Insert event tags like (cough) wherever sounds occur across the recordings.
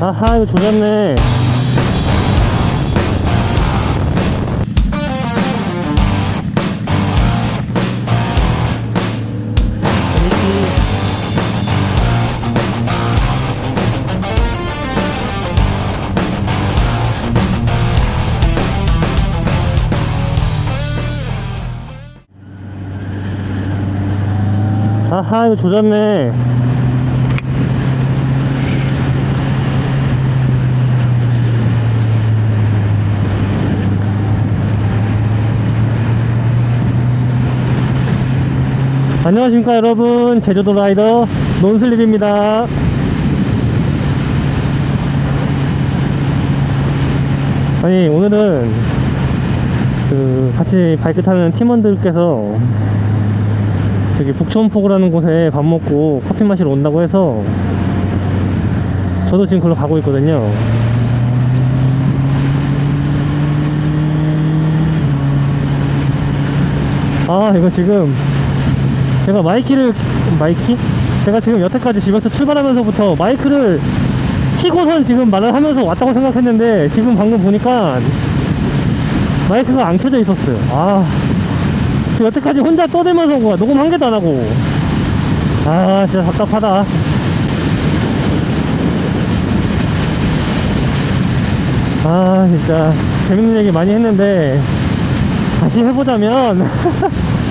아하 이거 조졌네. 아하 이거 조졌네 안녕하십니까 여러분. 제주도 라이더 논슬립입니다. 아니 오늘은 그 같이 바이크 타는 팀원들께서 저기 북촌포구라는 곳에 밥 먹고 커피 마시러 온다고 해서 저도 지금 걸로 가고 있거든요. 아 이거 지금 제가 마이키를 마이키? 제가 지금 여태까지 집에서 출발하면서부터 마이크를 키고선 지금 말을 하면서 왔다고 생각했는데 지금 방금 보니까 마이크가 안 켜져 있었어요. 아그 여태까지 혼자 떠들면서 뭐 녹음 한 개도 안 하고. 아 진짜 답답하다. 아 진짜 재밌는 얘기 많이 했는데 다시 해보자면 (laughs)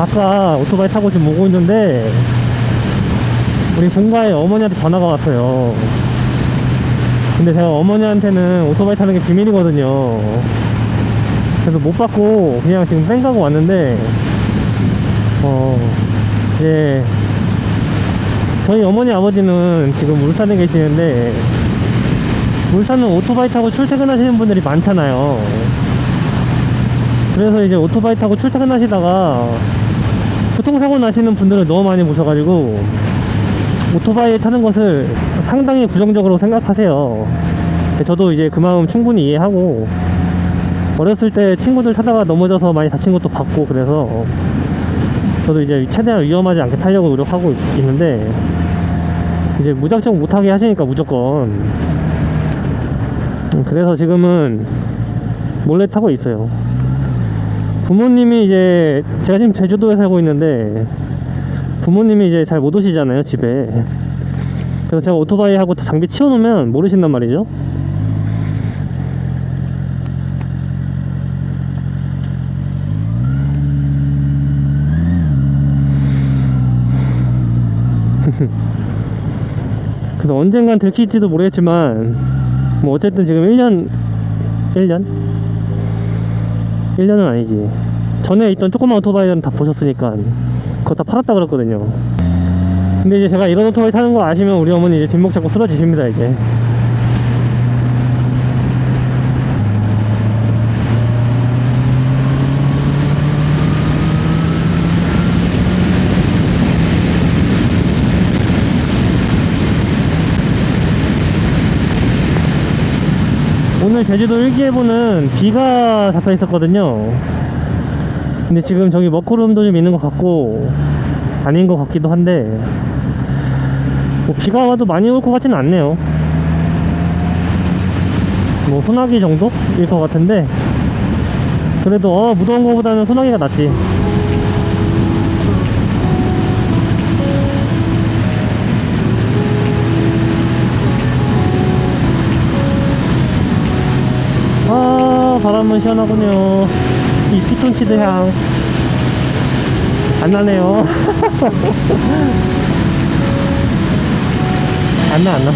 아까 오토바이 타고 지금 오고 있는데 우리 본가에 어머니한테 전화가 왔어요. 근데 제가 어머니한테는 오토바이 타는 게 비밀이거든요. 그래서 못 받고 그냥 지금 뺑가고 왔는데 어 이제 저희 어머니 아버지는 지금 울산에 계시는데 울산은 오토바이 타고 출퇴근하시는 분들이 많잖아요. 그래서 이제 오토바이 타고 출퇴근하시다가 사고 나시는 분들을 너무 많이 보셔가지고 오토바이 타는 것을 상당히 부정적으로 생각하세요. 저도 이제 그 마음 충분히 이해하고 어렸을 때 친구들 타다가 넘어져서 많이 다친 것도 봤고 그래서 저도 이제 최대한 위험하지 않게 타려고 노력하고 있- 있는데 이제 무작정 못하게 하시니까 무조건. 음, 그래서 지금은 몰래 타고 있어요 부모님이 이제 제가 지금 제주도에 살고 있는데 부모님이 이제 잘 못 오시잖아요 집에 그래서 제가 오토바이 하고 장비 치워놓으면 모르신단 말이죠 (laughs) 그래서 언젠간 들킬지도 모르겠지만 뭐 어쨌든 지금 1년 1년? 1년은 아니지. 전에 있던 조그만 오토바이는 다 보셨으니까 그거 다 팔았다 그랬거든요. 근데 이제 제가 이런 오토바이 타는 거 아시면 우리 어머니 이제 뒷목 잡고 쓰러지십니다 이제 오늘 제주도 일기예보는 비가 잡혀 있었거든요. 근데 지금 저기 먹구름도 좀 있는 것 같고 아닌 것 같기도 한데 뭐 비가 와도 많이 올 것 같지는 않네요. 뭐 소나기 정도일 것 같은데 그래도 어 무더운 거보다는 소나기가 낫지 바람은 시원하군요. 이 피톤치드 향. 안 나네요. (laughs) 안 나, 안 나.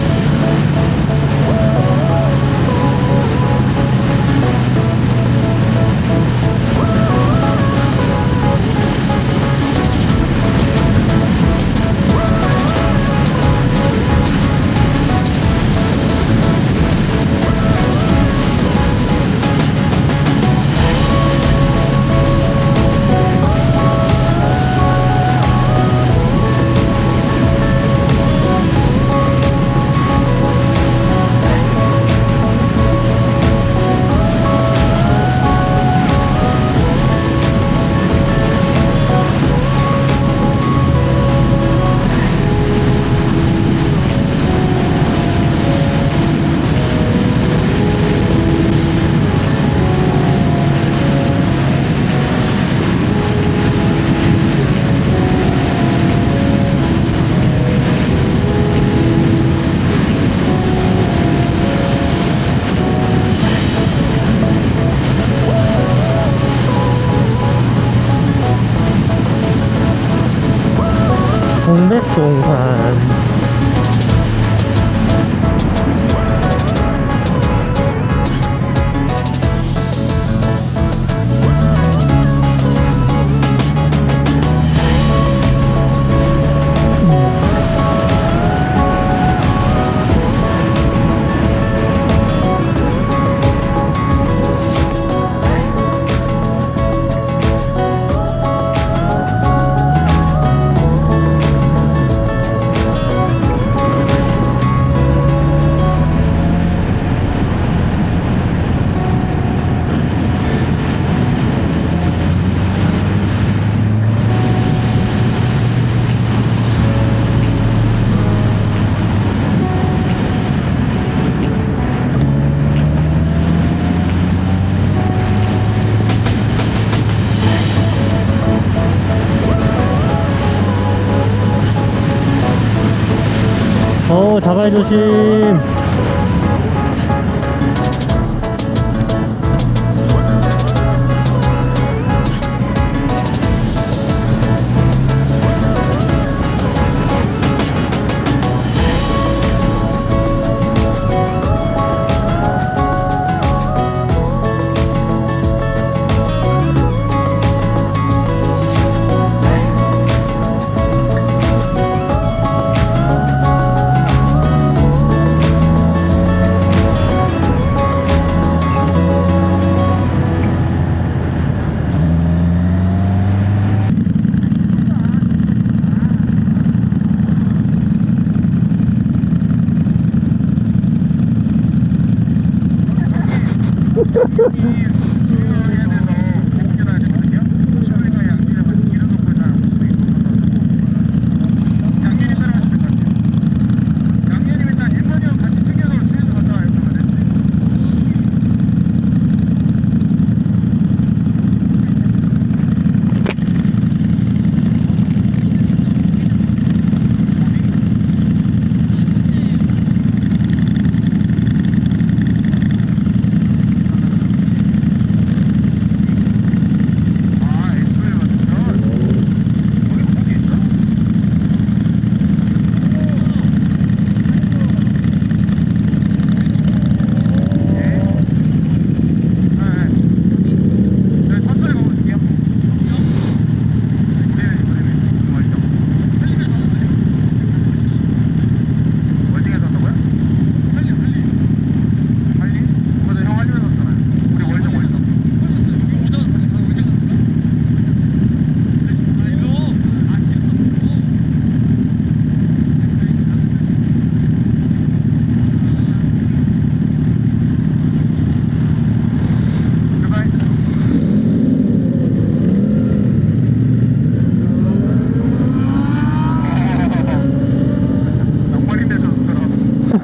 어 자갈 조심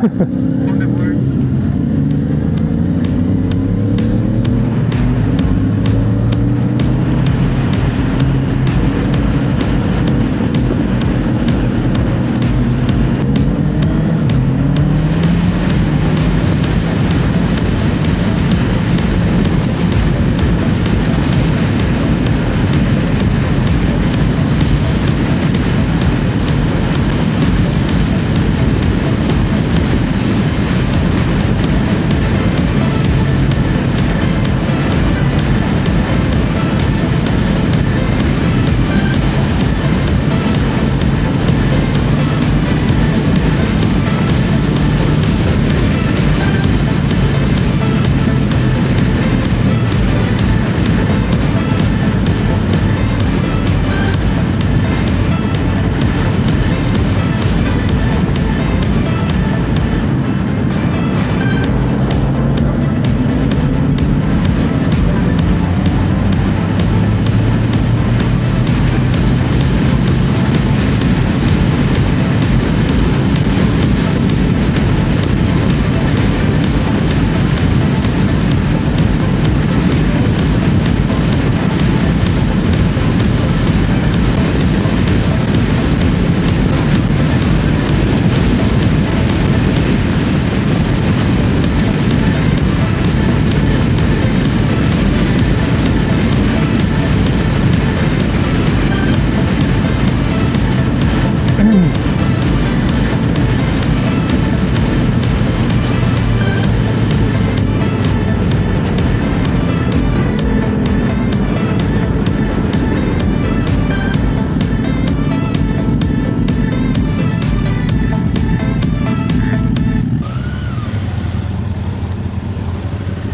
Come to work.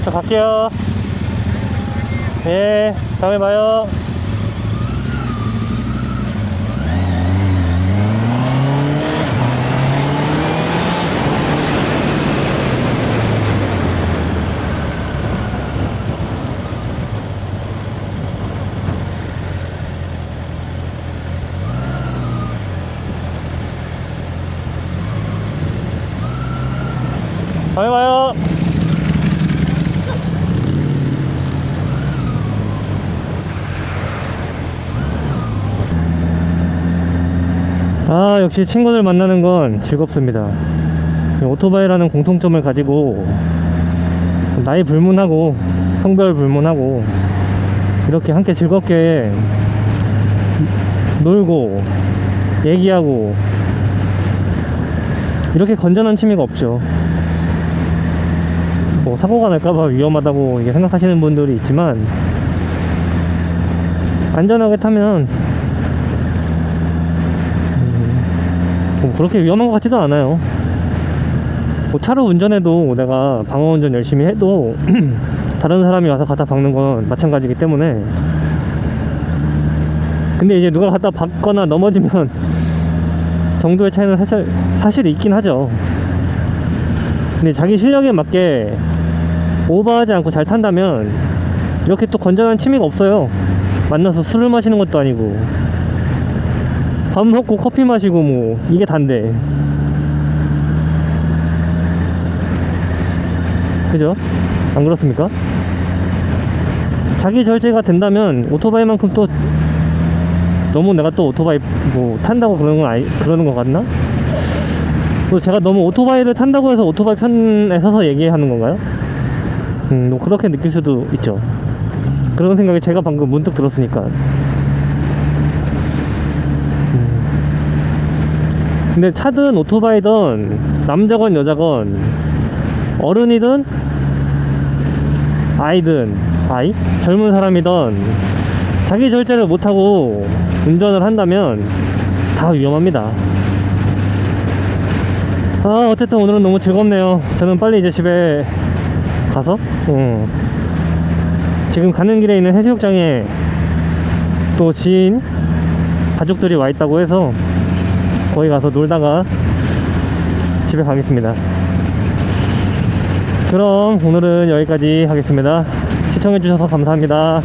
저 갈게요. 예, 다음에 봐요. 다음에 봐요. 아, 역시 친구들 만나는 건 즐겁습니다. 오토바이라는 공통점을 가지고 나이 불문하고 성별 불문하고 이렇게 함께 즐겁게 놀고 얘기하고 이렇게 건전한 취미가 없죠. 뭐 사고가 날까봐 위험하다고 생각하시는 분들이 있지만 안전하게 타면 뭐 그렇게 위험한 것 같지도 않아요. 뭐 차로 운전해도 내가 방어 운전 열심히 해도 (clears throat) 다른 사람이 와서 갖다 박는 건 마찬가지이기 때문에 근데 이제 누가 갖다 박거나 넘어지면 (laughs) 정도의 차이는 사실, 사실 있긴 하죠. 근데 자기 실력에 맞게 오버하지 않고 잘 탄다면 이렇게 또 건전한 취미가 없어요. 만나서 술을 마시는 것도 아니고 밥 먹고 커피 마시고 뭐 이게 단데 그죠? 안 그렇습니까? 자기 절제가 된다면 오토바이만큼 또 너무 내가 또 오토바이 뭐 탄다고 그러는 건 아니 그러는 것 같나? 또 제가 너무 오토바이를 탄다고 해서 오토바이 편에 서서 얘기하는 건가요? 음, 뭐 그렇게 느낄 수도 있죠. 그런 생각이 제가 방금 문득 들었으니까. 근데 차든 오토바이든 남자건 여자건 어른이든 아이든 아이? 젊은 사람이든 자기 절제를 못하고 운전을 한다면 다 위험합니다. 아 어쨌든 오늘은 너무 즐겁네요. 저는 빨리 이제 집에 가서 음, 지금 가는 길에 있는 해수욕장에 또 지인 가족들이 와 있다고 해서 거기 가서 놀다가 집에 가겠습니다. 그럼 오늘은 여기까지 하겠습니다. 시청해 주셔서 감사합니다